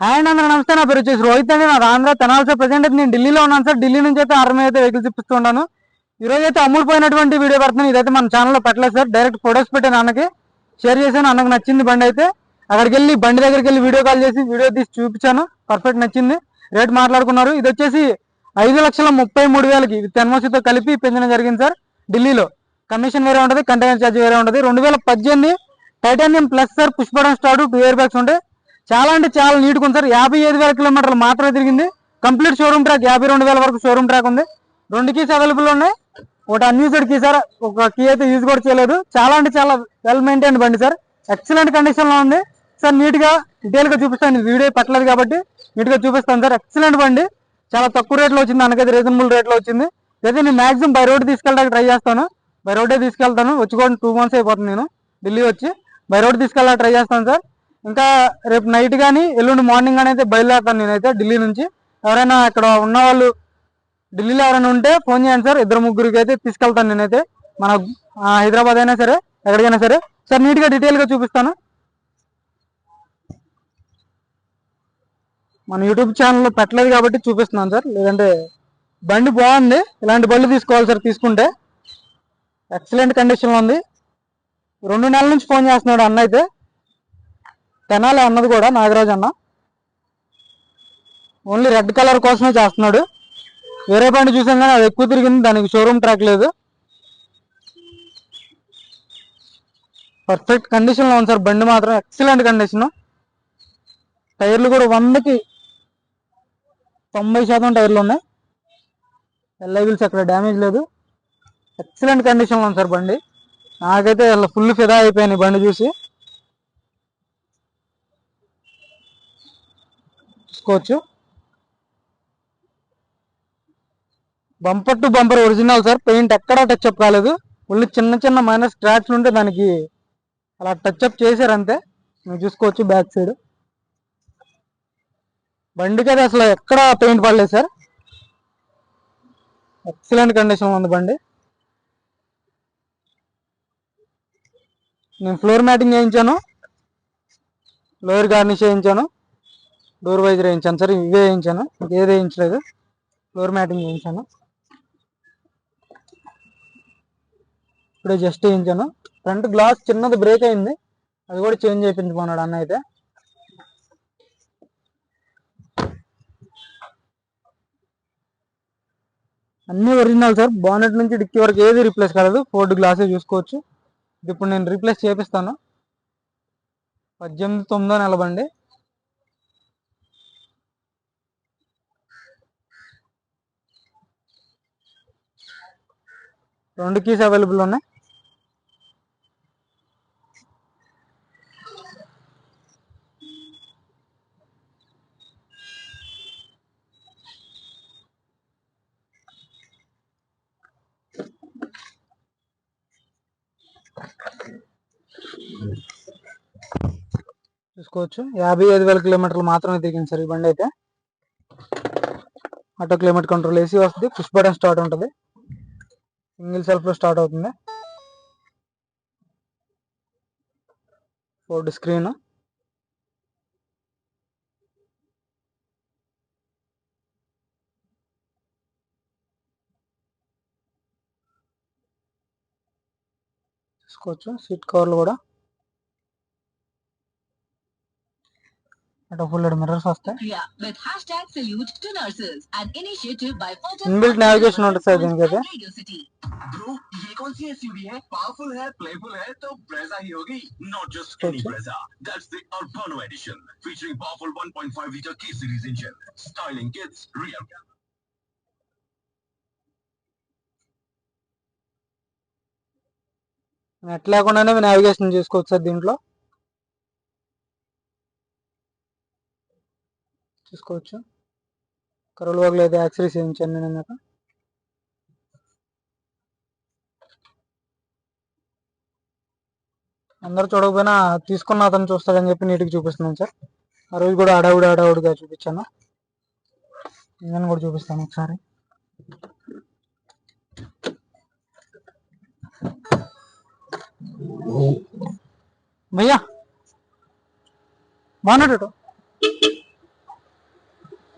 Hi అండి అందరూ నమస్తే. నా పేరు వచ్చేసి రోహిత్ అండి. నా ఆంధ్ర తెనాల్సో ప్రజెంట్ అయితే నేను ఢిల్లీలో ఉన్నాను సార్. ఢిల్లీ నుంచి అయితే ఆర్మీ అయితే వెహికల్ ఇప్పిస్తున్నాను ఈ రోజు అయితే అమ్ముడు పోయినటువంటి వీడియో పెడుతున్నాను. ఇదైతే మన ఛానల్లో పెట్టలేదు సార్. డైరెక్ట్ ఫొటోస్ పెట్టాను అన్నకి షేర్ చేశాను. అన్నకు నచ్చింది బండి అయితే. అక్కడికి వెళ్ళి బండి దగ్గరికి వెళ్ళి వీడియో కాల్ చేసి వీడియో తీసి చూపించాను. పర్ఫెక్ట్ నచ్చింది. రేట్ మాట్లాడుకున్నారు. ఇది వచ్చేసి ఐదు లక్షల ముప్పై మూడు వేలకి విత్ ఎన్ఓసీతో కలిపి పెంచడం జరిగింది సార్. ఢిల్లీలో. కమిషన్ వేరే ఉంటుంది కంటైనర్ ఛార్జ్ వేరే ఉంటుంది. రెండు వేల పద్దెనిమిది టైటానియం ప్లస్ సార్. పుష్పడం స్టార్ట్ టూ ఇయర్ బ్యాగ్స్ ఉంటాయి చాలా అంటే చాలా నీట్గా ఉంది సార్. యాభై ఐదు వేల కిలోమీటర్లు మాత్రమే తిరిగింది. కంప్లీట్ షోరూమ్ ట్రాక్ యాభై రెండు వేల వరకు షోరూమ్ ట్రాక్ ఉంది. రెండు కీస్ అవైలబుల్ ఉన్నాయి. ఒకటి అన్యూజ్డ్ కీ సార్. ఒక కీ అయితే యూజ్ కూడా చేయలేదు. చాలా అంటే చాలా వెల్ మెయింటైన్ బండి సార్. ఎక్సలెంట్ కండిషన్లో ఉంది. సార్ నీట్గా డీటెయిల్గా చూపిస్తాను. వీడియో పెట్టలేదు కాబట్టి నీట్గా చూపిస్తాను సార్. ఎక్సలెంట్ బండి. చాలా తక్కువ రేట్లో వచ్చింది. అనకైతే రీజనబుల్ రేట్లో వచ్చింది. అయితే నేను మాక్సిమం బై రోడ్ తీసుకెళ్ళడానికి ట్రై చేస్తాను. బై రోడ్డే తీసుకెళ్తాను. వచ్చి కూడా టూ మంత్స్ అయిపోతుంది నేను. ఢిల్లీ వచ్చి బై రోడ్ తీసుకెళ్ళడానికి ట్రై చేస్తాను సార్. ఇంకా రేపు నైట్ కానీ ఎల్లుండి మార్నింగ్ కానీ అయితే బయలుదేరుతాను నేనైతే ఢిల్లీ నుంచి. ఎవరైనా అక్కడ ఉన్న వాళ్ళు ఢిల్లీలో ఎవరైనా ఉంటే ఫోన్ చేయండి సార్. ఇద్దరు ముగ్గురికి అయితే తీసుకెళ్తాను నేనైతే. మన హైదరాబాద్ అయినా సరే ఎక్కడికైనా సరే. సార్ నీట్గా డీటెయిల్గా చూపిస్తాను. మన యూట్యూబ్ ఛానల్లో పెట్టలేదు కాబట్టి చూపిస్తున్నాను సార్. లేదంటే బండి బాగుంది. ఇలాంటి బండి తీసుకోవాలి సార్ తీసుకుంటే. ఎక్సలెంట్ కండిషన్లో ఉంది. రెండు నెలల నుంచి ఫోన్ చేస్తున్నాడు అన్న అయితే. తెనాలి అన్నది కూడా నాగరాజ్ అన్న. ఓన్లీ రెడ్ కలర్ కోసమే చేస్తున్నాడు. వేరే బండి చూసాం కానీ అది ఎక్కువ తిరిగింది దానికి షోరూమ్ ట్రాక్ లేదు. పర్ఫెక్ట్ కండిషన్లో ఉంది సార్ బండి మాత్రం ఎక్సలెంట్ కండిషన్ టైర్లు కూడా వందకి తొంభై శాతం టైర్లు ఉన్నాయి. ఎల్ఐ వీల్స్ అక్కడ డ్యామేజ్ లేదు. ఎక్సలెంట్ కండిషన్లో ఉంది సార్ బండి. నాకైతే ఫుల్ ఫిదా అయిపోయాను బండి చూసి. చూసుకోవచ్చు bumper to bumper original sir paint ఎక్కడా టచ్అప్ కాలేదు. ఓన్లీ చిన్న చిన్న మైనర్ స్క్రాచ్ ఉంటే దానికి అలా టచ్ అప్ చేశారు అంతే. మీరు చూసుకోవచ్చు బ్యాక్ సైడ్ బండికి అయితే అసలు ఎక్కడ పెయింట్ పడలేదు సార్ ఎక్సలెంట్ కండిషన్ ఉంది బండి. నేను ఫ్లోర్ మ్యాటింగ్ వేయించాను లోయర్ గార్నిష్ వేయించాను డోర్ వైజ్ వేయించాను. సార్ ఇవే వేయించాను. ఇంకేది వేయించలేదు. ఫ్లోర్ మ్యాటింగ్ వేయించాను. ఇప్పుడే జస్ట్ వేయించాను. ఫ్రంట్ గ్లాస్ చిన్నది బ్రేక్ అయింది. అది కూడా చేంజ్ చేయించుకున్నాడు అన్న అయితే. అన్నీ ఒరిజినల్ సార్. బానెట్ నుంచి డిక్కీ వరకు ఏది రీప్లేస్ కాలేదు. ఫోర్డ్ గ్లాసే చూసుకోవచ్చు. ఇప్పుడు నేను రీప్లేస్ చేపిస్తాను. పద్దెనిమిది తొమ్మిదో నెలబండి రెండు కీస్ అవైలబుల్ ఉన్నాయి. చూసుకోవచ్చు. యాభై ఐదు వేల కిలోమీటర్లు మాత్రమే తిరిగింది సార్ ఈ బండి అయితే. ఆటో క్లైమేట్ కంట్రోల్ ఏసీ వస్తుంది. పుష్ బటన్ స్టార్ట్ ఉంటుంది. సింగిల్ సెల్ఫ్లో స్టార్ట్ అవుతుంది. Ford screen. చూసుకోవచ్చు. సీట్ కవర్లు కూడా. అటు ఫుల్ మిర్రర్స్ వస్తాయి Yeah, with hashtag salute to nurses, an initiative by Fortis Inbuilt navigation ఉంటుంది సార్ దీనికైతే Radio City. ब्रो ये कौन सी एसयूवी है पावरफुल है प्लेफुल है तो ब्रेजा ही होगी not just any Okay. Brezza that's the Urbano edition featuring powerful 1.5 liter K series engine styling kits rear net లేకుండానే నావిగేషన్ చేసుకోవచ్చు సార్ దీంట్లో చూసుకోవచ్చు కరోల్ వాగ్లో అయితే యాక్సరీస్ వేయించాను నేను అన్నాక అందరు చూడకపోయినా తీసుకున్న అతను చూస్తాడని చెప్పి నీటికి చూపిస్తున్నాను సార్. ఆ రోజు కూడా అడావుడి అడావుడిగా చూపించాను. నేను కూడా చూపిస్తాను ఒకసారి. భయ్యా! బాగున్నాడు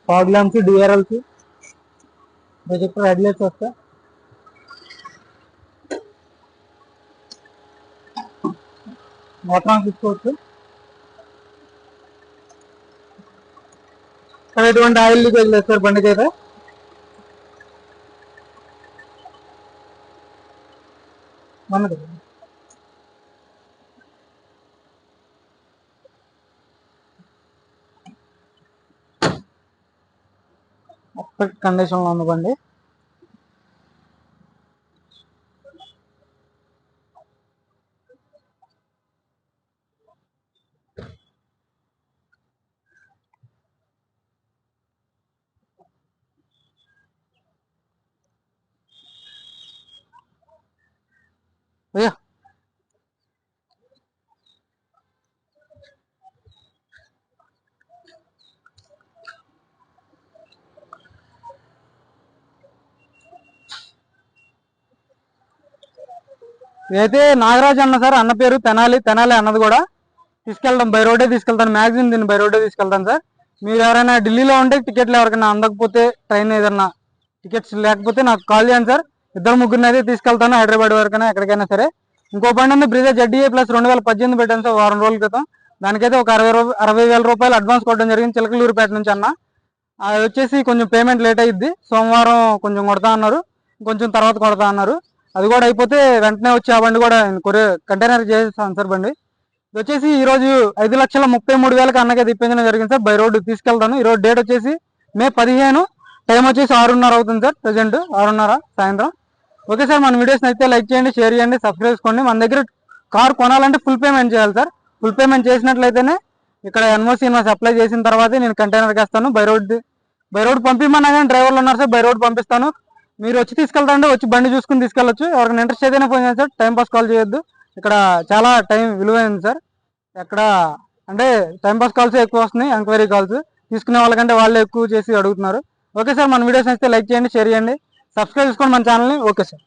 fog lamps DRLs projector headlights వస్తాయి మోటార్ తీసుకోవచ్చు ఇక్కడ ఎటువంటి ఆయిల్ లీకేజ్ లేదు సార్ బండికి అయితే మనది ఒక్కటి కండిషన్లో ఉందండి ఉంది బండి అయ్యా ఇదైతే నాగరాజ్ అన్న సార్ అన్న పేరు తెనాలి తెనాలి అన్నది కూడా తీసుకెళ్తాం. బై రోడ్డే తీసుకెళ్తాను. మ్యాక్సిమం దీన్ని బై రోడ్డే తీసుకెళ్తాను సార్. మీరు ఎవరైనా ఢిల్లీలో ఉంటే టికెట్లు ఎవరికైనా అందకపోతే ట్రైన్ ఏదన్నా టికెట్స్ లేకపోతే నాకు కాల్ చేయండి సార్. ఇద్దరు ముగ్గురిని అయితే తీసుకెళ్తాను హైదరాబాద్ వరకైనా ఎక్కడికైనా సరే. ఇంకో బండి ఉంది బ్రిజా జడ్డీఏ ప్లస్ రెండు వేల పద్దెనిమిది పెట్టాను సార్ వారం రోజుల క్రితం. దానికైతే ఒక అరవై రూ- అరవై వేల రూపాయలు అడ్వాన్స్ కొట్టడం జరిగింది చిలకలూరుపేట నుంచి అన్న. అది వచ్చేసి కొంచెం పేమెంట్ లేట్ అయ్యిద్ది సోమవారం కొంచెం కొడతా అన్నారు. కొంచెం తర్వాత కొడతా అన్నారు. అది కూడా అయిపోతే వెంటనే వచ్చి ఆ బండి కూడా కొరే కంటైనర్ చేసేస్తాను సార్ బండి. ఇది వచ్చేసి ఈరోజు ఐదు లక్షల ముప్పై మూడు వేలకు అన్నకి ఇప్పించడం జరిగింది సార్. బై రోడ్డు తీసుకెళ్తాను. ఈ డేట్ వచ్చేసి మే పదిహేను. టైం వచ్చేసి ఆరున్నర అవుతుంది సార్ ప్రజెంట్. ఆరున్నర సాయంత్రం. ఓకే సార్ మన వీడియోస్ అయితే లైక్ చేయండి షేర్ చేయండి సబ్స్క్రైబ్ చేసుకోండి. మన దగ్గర కార్ కొనాలంటే ఫుల్ పేమెంట్ చేయాలి సార్. ఫుల్ పేమెంట్ చేసినట్లయితేనే ఇక్కడ ఎన్ఓసి ఇన్వాస్ అప్లై చేసిన తర్వాతే నేను కంటైనర్కి వేస్తాను. బై రోడ్ బై రోడ్ పంపిమన్నా కానీ డ్రైవర్లు ఉన్నారు సార్. బై రోడ్ పంపిస్తాను. మీరు వచ్చి తీసుకెళ్తాంటే వచ్చి బండి చూసుకుని తీసుకెళ్ళచ్చు. ఎవరికైనా ఇంట్రెస్ట్ ఏదైనా ఫోన్ చేయండి సార్. టైం పాస్ కాల్ చేయొద్దు. ఇక్కడ చాలా టైం విలువైంది సార్. ఎక్కడ అంటే టైం పాస్ కాల్స్ ఎక్కువ వస్తున్నాయి ఎంక్వైరీ కాల్స్ తీసుకునే వాళ్ళకంటే వాళ్ళే ఎక్కువ చేసి అడుగుతున్నారు. ఓకే సార్ మన వీడియోస్ నచ్చితే లైక్ చేయండి షేర్ చేయండి. సబ్స్క్రైబ్ చేసుకోండి మన ఛానల్ని ఓకే సార్.